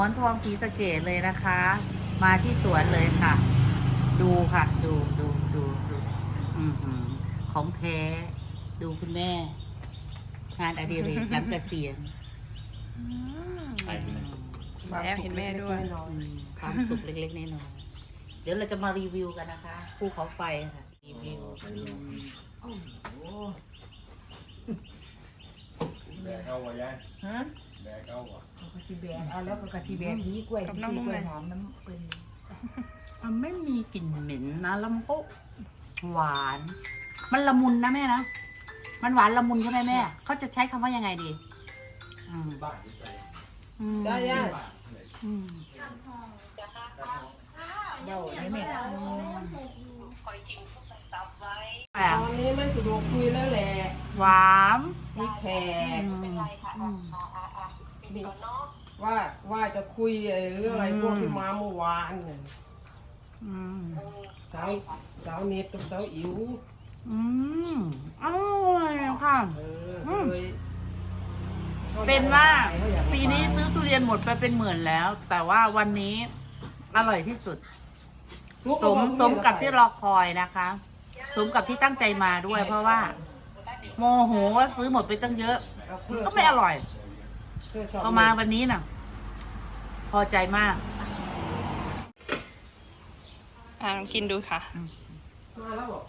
มอนทองสีสะเกดเลยนะคะ มาที่สวนเลยค่ะ ดูค่ะ ดูดูดูดูอือหือของแท้ดูคุณแม่ งานอดิเรกหลังเกษียณใช่ไหมแล้วเห็นแม่ด้วย อืมความสุขเล็กๆน้อยๆเดี๋ยวเราจะมารีวิวกันนะคะภูเขาไฟค่ะรีวิวโอ้โหแดกเอาวะยายฮะ แดกเอาวะเอากระชีแบกเอาแล้วก็กระชีแบกนี้กล้วยกับสีน้องกล้วยแม่หอมน้ำเป็นมันไม่มีกลิ่นเหม็นนะแล้วมันก็หวาน มันละมุนนะแม่นะ มันหวานละมุนใช่ไหมแม่ เขาจะใช้คำว่ายังไงดี อืมบ้านที่ใจอืมจ้าย่าอืมเดาได้ไหมอะตอนนี้ไม่สะดวกคุยแล้วแหละหวาน มีแขกอืมอืม มีว่าว่าจะคุยไอ้เรื่องอะไรอืมพวกที่มาเมื่อวานน่ะอืมสาวสาวเน็ตกับสาวอิ๋วอืมอร่อยค่ะ เอออืมเลยเป็นว่าเขาอยากมาปีนี้ซื้อทุเรียนหมดไปเป็นหมื่นแล้ว แต่ว่าวันนี้อร่อยที่สุด ซุปสมสมกับที่รอคอยนะคะ สมกับที่ตั้งใจมาด้วย เพราะว่า โมโหว่าซื้อหมดไปตั้งเยอะ เอาเธอก็ไม่อร่อยเธอชอบ พอมาวันนี้น่ะ พอใจมาก อ่าลองกินดูค่ะ มาแล้วบอก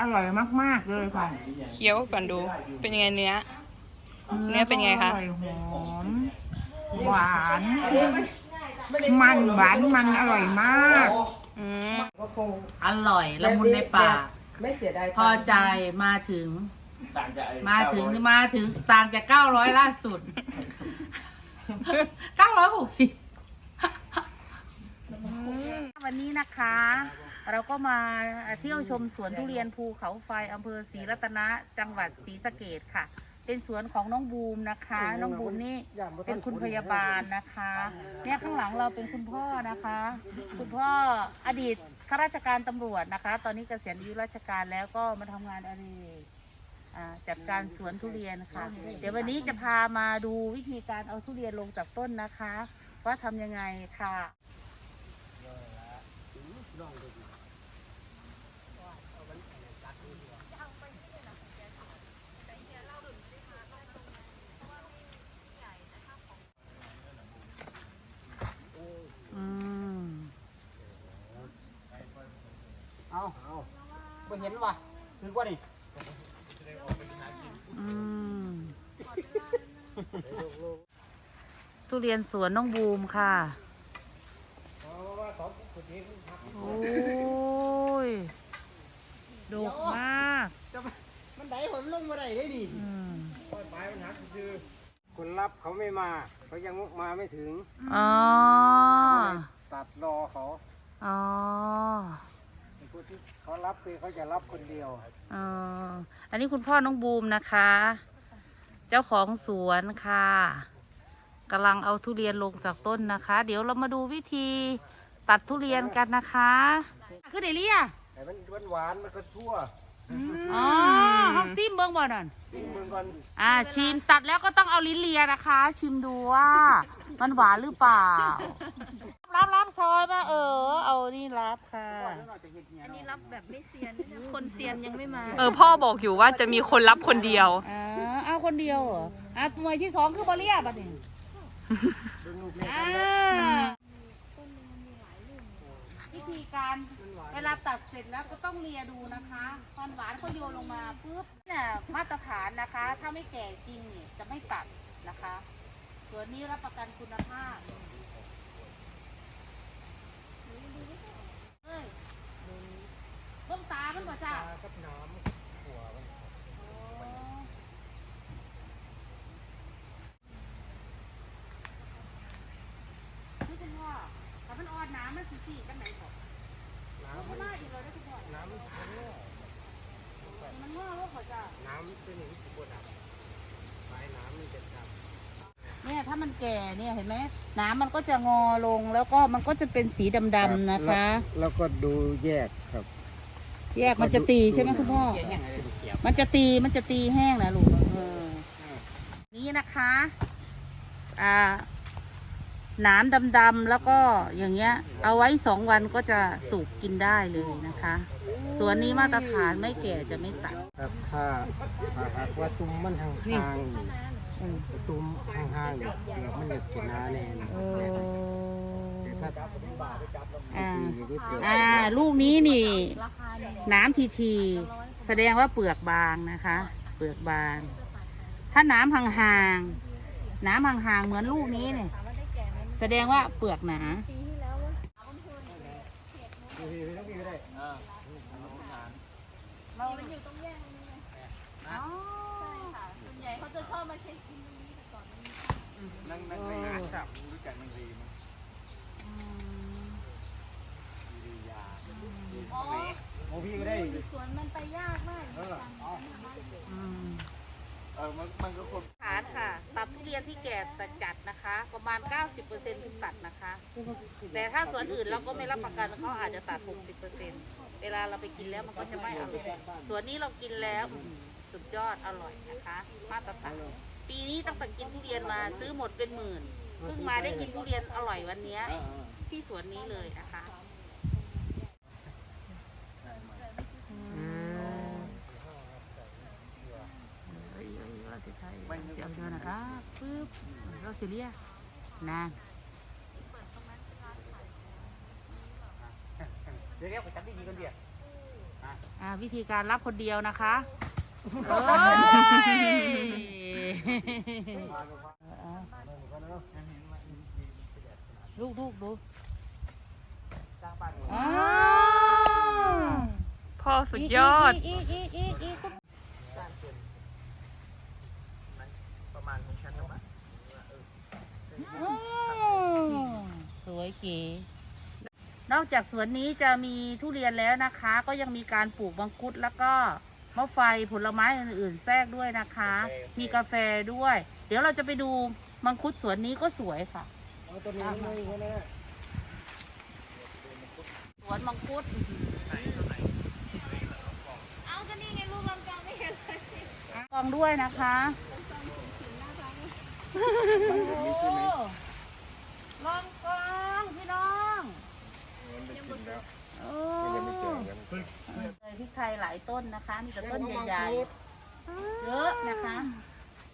อร่อยมาก ๆ เลยค่ะเคี้ยวก่อนดู เป็นยังไงเนื้อ เนื้อเป็นไงคะ อร่อยหอม หวานไม่ได้มันหวานมันอร่อยมากอืมก็คงอร่อยละมุนในปาก ไม่เสียดายพอใจมาถึง ต่างจากไอ้มาถึงเก้ร้อยมาถึงต่างจากเก้าร้อยล่าสุดเก้าร้อยหกสิบวันนี้นะคะ เราก็มาเที่ยวชมสวนทุเรียนภูเขาไฟอำเภอศรีรัตนะจังหวัดศรีสะเกดค่ะ เป็นสวนของน้องบูมนะคะ น้องบูมนี่เป็นคุณพยาบาลนะคะ เนี่ยข้างหลังเราเป็นคุณพ่อนะคะ คุณพ่ออดีตข้าราชการตำรวจนะคะ ตอนนี้เกษียณอายุราชการแล้วก็มาทำงานอดิเรก อ่าจัดการสวนทุเรียนค่ะ เดี๋ยววันนี้จะพามาดูวิธีการเอาทุเรียนลงจากต้นนะคะ ว่าทำยังไงค่ะอืมเอาเอาไม่เห็นว่ะถือว่านี่ อืม ทุเรียนสวนน้องบูมค่ะ โอ้ยดกมากมันได้ผมลงมาได้ได้ดิอืมปลายมันหักซื้อคนรับเขาไม่มา เขายังมาไม่ถึงอ๋อ ตัดรอเขาอ๋อไอ้คนที่เขารับคือเขาจะรับคนเดียวอ๋ออันนี้คุณพ่อน้องบูมนะคะ เจ้าของสวนค่ะกำลังเอาทุเรียนลงจากต้นนะคะ เดี๋ยวเรามาดูวิธีตัดทุเรียนกันนะคะคือเดลี่อะแต่มันหวานหวานๆมันก็ทั่วอ๋อห้องซิมเบิ้งบ่อนั่นทิ้งมึงก่อนอ่าชิมตัดแล้วก็ต้องเอาลิ้นเลียนะคะ ชิมดูว่ามันหวานหรือเปล่า รับรับซอยมาเออ เอานี่รับค่ะ อันนี้รับแบบไม่เซียนด้วยนะคนเซียนยังไม่มา เออพ่อบอกอยู่ว่าจะมีคนรับคนเดียวอ่าเอาคนเดียวเหรออะหน่วยที่สองคือบอเลียบัดนี้อ่าวิธีการเวลาตัดเสร็จแล้วก็ต้องเลียดูนะคะตอนหวานก็โยนลงมาปุ๊บเนี่ยมาตรฐานนะคะ ถ้าไม่แก่จริงเนี่ยจะไม่ตัดนะคะ ส่วนนี้รับประกันคุณภาพเฮ้ยเบื้อง ตามันบ่จ้ากับน้ำหัวมันนี่คุณพ่อแต่มันอ่อนน้ำมันสีสีกันไหนก่อนน้ำมันมันน่าอีกเลยนะคุณพ่อน้ำมันมันงอกมันง่อโรคหัวจ้าน้ำเป็นอย่างนี้ปวดดับปลายน้ำมันจะดับเนี่ยถ้ามันแก่เนี่ยเห็นไหมน้ำมันก็จะงอลงแล้วก็มันก็จะเป็นสีดำๆนะคะ แล้วก็ดูแยกครับ แยกมันจะตีใช่ไหมคุณพ่อ มันจะตีมันจะตีแห้งนะลูกเออนี่นะคะ อ่าหนามดำๆแล้วก็อย่างเงี้ย เอาไว้สองวันก็จะสุกกินได้เลยนะคะ สวนนี้มาตรฐานไม่แก่จะไม่ตัดครับถ้าถ้าหากว่าตุ้มมันห่างๆนี่อืมตุ้มห่างๆเนี่ยเดี๋ยวมันจะกินน้าแน่นเออแต่ถ้า อ่าทีที่เปลือกอ่าลูกนี้นี่ น้ำทีทีๆแสดงว่าเปลือกบางนะคะ เปลือกบาง ถ้าน้ำห่างๆน้ำห่างๆเหมือนลูกนี้เนี่ยแสดงว่าเปลือกหนามันอยู่ตรงแยกนี้ไงใช่ค่ะส่วนใหญ่เขาจะชอบมาเช็คอินตรงนี้แต่ก่อนมันนั่งนั่งในร้านสับรู้จักมันดีมั้ย อ๋อโอ้พี่ก็ได้ อยู่สวนมันไปยากมากอยู่จังเออมันมันก็คนฐานค่ะ ตัดทุเรียนที่แก่แต่จัดนะคะ ประมาณ 90%ถึงตัดนะคะ แต่ถ้าสวนอื่นเราก็ไม่รับประกันเขาอาจจะตัด 60%เวลาเราไปกินแล้วมันก็จะไม่อร่อยสวนนี้เรากินแล้วสุดยอดอร่อยนะคะ มาตรฐานปีนี้ตั้งแต่กินทุเรียนมาซื้อหมดเป็นหมื่นเพิ่งมาได้กินทุเรียนอร่อยวันเนี้ยที่สวนนี้เลยนะคะ เดี๋ยวเดี๋ยวนะอะปึ๊บเราสิเลียนานเดี๋ยวเรียกไปจับดีกันเดียวอ่าวิธีการรับคนเดียวนะคะโอ้ยลูกลูกดูอ้าวพ่อสุดยอด อีกอีกอีกอีก ประมาณของฉันนะมั้ง อืมสวยเก๋ นอกจากสวนนี้จะมีทุเรียนแล้วนะคะ ก็ยังมีการปลูกมังคุดแล้วก็มะไฟผลไม้อื่นๆ แทรกด้วยนะคะ มีกาแฟด้วย เดี๋ยวเราจะไปดูมังคุดสวนนี้ก็สวยค่ะเอาตัวนี้ไม่ก็ได้สวนมังคุดเอาก็นี่ไงลูกลำกองไม่เห็นเลยกองด้วยนะคะโอ้โหลองกองพี่น้อง โอ้เลยพริกไทยหลายต้นนะคะมีแต่ต้นใหญ่ๆเยอะนะคะ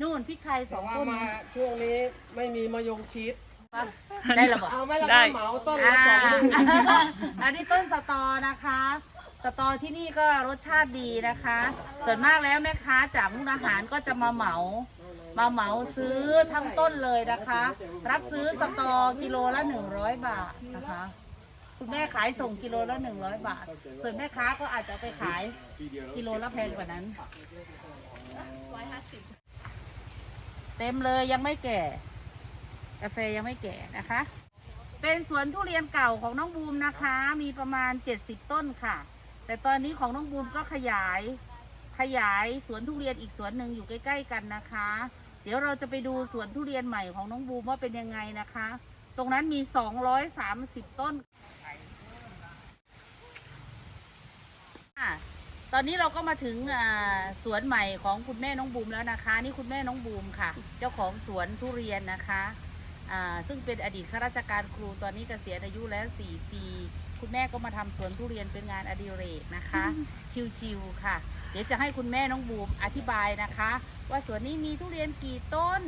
นู่นพริกไทยสแต่องว่าต้นมานะช่วงนี้ไม่มีมายงชิด ได้หรอบอกเอาไหม่ละได้ เหมาต้นอ่าละสองลูกอันนี้ต้นสตอนะคะ สตอที่นี่ก็รสชาติดีนะคะ ส่วนมากแล้วแม่ค้าจากมุกดาหารก็จะมาเหมา มาเหมาซื้อทั้งต้นเลยนะคะ รับซื้อสตอกิโลละหนึ่งร้อยบาทนะคะ คุณแม่ขายส่งกิโลละหนึ่งร้อยบาท ส่วนแม่ค้าก็อาจจะไปขายกิโลละแพงกว่านั้นร้อยห้าสิบเต็มเลยยังไม่แก่ กาแฟยังไม่แก่นะคะ เป็นสวนทุเรียนเก่าของน้องบูมนะคะ มีประมาณ70ต้นค่ะ แต่ตอนนี้ของน้องบูมก็ขยายขยายสวนทุเรียนอีกสวนหนึ่งอยู่ใกล้ ๆ กันนะคะ เดี๋ยวเราจะไปดูสวนทุเรียนใหม่ของน้องบูมว่าเป็นยังไงนะคะ ตรงนั้นมี 230 ต้นอะ ตอนนี้เราก็มาถึงสวนใหม่ของคุณแม่น้องบูมแล้วนะคะ นี่คุณแม่น้องบูมค่ะ เจ้าของสวนทุเรียนนะคะซึ่งเป็นอดีตข้าราชการครูตอนนี้เกษียณอายุแล้ว 4 ปี คุณแม่ก็มาทำสวนทุเรียนเป็นงานอดิเรกนะคะ ชิวๆค่ะ เดี๋ยวจะให้คุณแม่น้องบูมอธิบายนะคะ ว่าสวนนี้มีทุเรียนกี่ต้น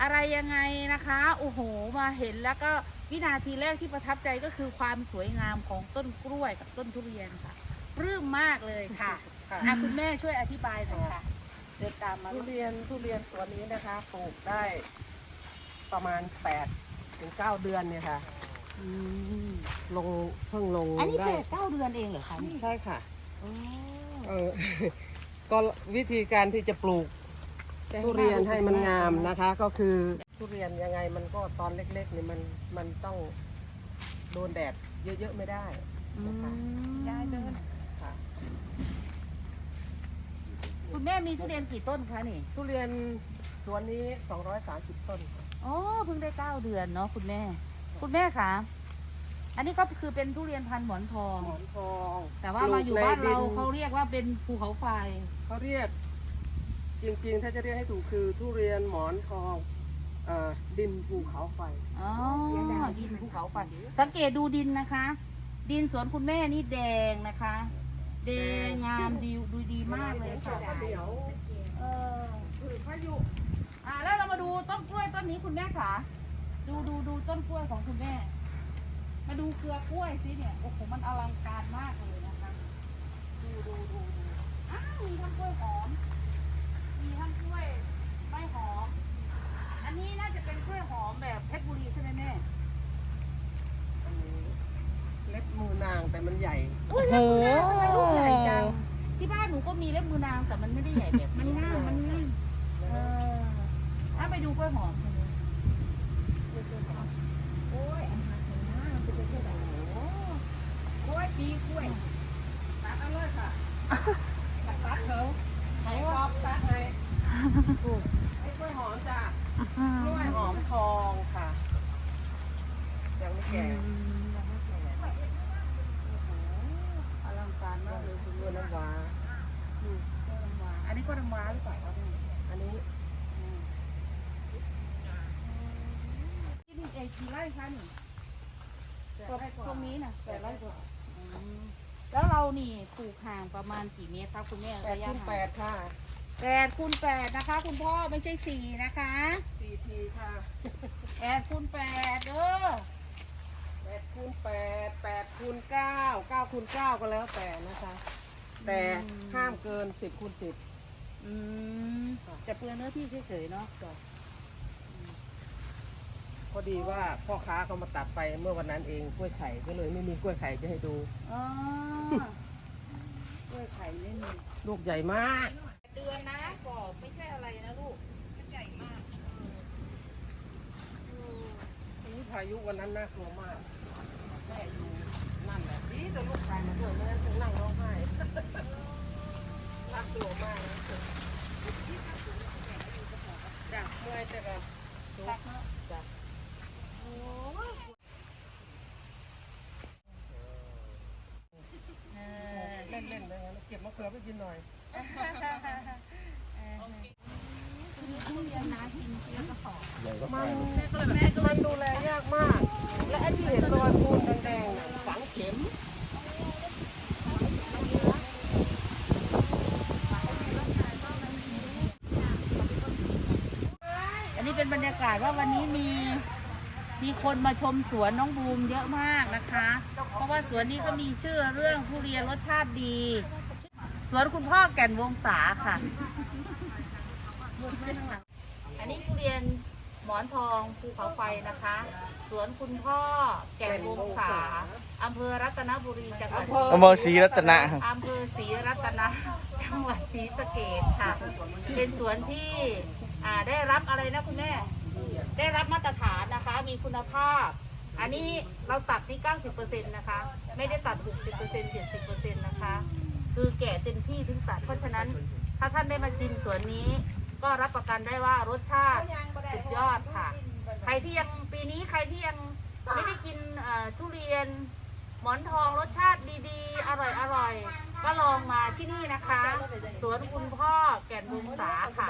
อะไรยังไงนะคะโอ้โหมาเห็นแล้วก็วินาทีแรกที่ประทับใจก็คือความสวยงามของต้นกล้วยกับต้นทุเรียนค่ะ ปลื้มมากเลยค่ะค่ะอะคุณแม่ช่วยอธิบายหน่อยค่ะเดินตามมาทุเรียนทุเรียนสวนนี้นะคะปลูกได้ประมาณ8ถึง9เดือนเนี่ยค่ะอืมลงเพิ่งลงอันนี้ได้แค่เก้าเดือนเองเหรอคะนี่ใช่ค่ะโอ้เออก็วิธีการที่จะปลูกทุเรียนให้มันงามนะคะ ก็คือทุเรียนยังไงมันก็ตอนเล็กๆนี่มันมันต้องโดนแดดเยอะๆไม่ได้อืมค่ะ คุณแม่มีทุเรียนกี่ต้นคะนี่ ทุเรียนสวนนี้ 230 ต้นค่ะอ๋อเพิ่งได้เก้าเดือนเนาะคุณแม่ คุณแม่คะอันนี้ก็คือเป็นทุเรียนพันธุ์หมอนทอง หมอนทองแต่ว่ามาอยู่บ้านปลูเรากในดินเขาเรียกว่าเป็นภูเขาไฟ เขาเรียก จริงๆ ถ้าจะเรียกให้ถูกคือทุเรียนหมอนทองเอ่อดินภูเขาไฟ อ๋อ ดินภูเขาไฟสังเกตดูดินนะคะ ดินสวนคุณแม่นี่แดงนะคะแดงงามดีดูดีมากเลยค่ะเอออ่าแล้วเรามาดูต้นกล้วยต้นนี้คุณแม่ค่ะดูดูดูต้นกล้วยของคุณแม่ มาดูเครือกล้วยสิเนี่ยโอ้โหมันอลังการมากเลยนะคะดูดูดูดูอ้าวมีทั้งกล้วยหอม มีทั้งกล้วยไม่หอม อันนี้น่าจะเป็นกล้วยหอมแบบเพชรบุรีใช่ไหมแม่ เล็บมือนางแต่มันใหญ่ อุ้ยเล็บมือนางทำไมลูกใหญ่จังที่บ้านหนูก็มีเล็บมือนางแต่มันไม่ได้ใหญ่แบบมันง่ายมันง่ายเออถ้าไปดูกล้วยหอมกันเลยโอ้ยอาหารของน้ามันจะเป็นกล้วยหอมโอ้กล้วยปีกล้วยตัดเอาเลยค่ะตัดตัดเขาไหนรอบตัดไหนไอ้กล้วยหอมจ้ะกล้วยหอมทองค่ะยังไม่แก่ อลัง การมากเลยคุณกล้วยน้ำว้าดูกล้วยน้ำว้าอันนี้ก็น้ำว้าหรือเปล่าครับเนี่ยอันนี้ที่นี่เอกี่ไร่คะนี่ตรงนี้นะแปดไร่กว่าอืมแล้วเรานี่ปลูกห่างประมาณกี่เมตรครับคุณแม่แปดระยะคูณห่างแปดค่ะแปดคูณแปดนะคะ คุณพ่อไม่ใช่สี่นะคะสี่ทีค่ะแปดคูณแปดเด้อแปดคูณแปดแปดคูณเก้า เก้าคูณเก้าก็แล้วแต่นะคะ แต่ห้ามเกินสิบคูณสิบ อืมจะเปลืองเนื้อที่เฉยๆเนาะพอดีว่าพ่อค้าเขามาตัดไปเมื่อวันนั้นเองกล้วยไข่ก็เลยไม่มีกล้วยไข่จะให้ดู อ๋อกล้วยไข่ไม่มีลูกใหญ่มากเดือนนะบอกไม่ใช่อะไรนะลูกมันใหญ่มากนี่พายุวันนั้นน่ากลัวมากแม่อยู่นั่นแหละดี แต่ลูกชายมาด้วยไม่งั้นจะนั่งร้องไห้น่ากลัวมากนะจ้ะเมื่อยแต่ก็สุกจ้ะเออเล่นๆเลยงั้นเก็บมะเขือไปกินหน่อย ทุเรียนนะกินทีละกระสอมันมันดูแลยากมาก และไอ้ที่เห็นรอยปูนแดงๆน่ะฝังเข็ม อันนี้เป็นบรรยากาศว่าวันนี้มีมี คนมาชมสวนน้องบูมเยอะมากนะคะ เพราะว่าสวนนี้เขามีชื่อเรื่องทุเรียนรสชาติดี สวนคุณพ่อแก่นวงศาค่ะ อันนี้ทุเรียนหมอนทองภูเขาไฟนะคะ สวนคุณพ่อแก่นวงศาอำเภอรัตนบุรีจังหวัดอำเภอศรีรัตนะ อำเภอศรีรัตนะจังหวัดศรีสะเกษค่ะ เป็นสวนที่อ่าได้รับอะไรนะคุณแม่ ได้รับมาตรฐานนะคะ มีคุณภาพ อันนี้เราตัดที่90%นะคะ ไม่ได้ตัด 60% 70%นะคะ คือแก่เต็มที่ถึงตัด เพราะฉะนั้นถ้าท่านได้มาชิมสวนนี้ ก็รับประกันได้ว่ารสชาติสุดยอดค่ะ ใครที่ยังปีนี้ใครที่ยังไม่ได้กินทุเรียน หมอนทองรสชาติดีๆ อร่อยอร่อยๆก็ลองมาที่นี่นะคะ สวนคุณพ่อแก่นวงศาค่ะ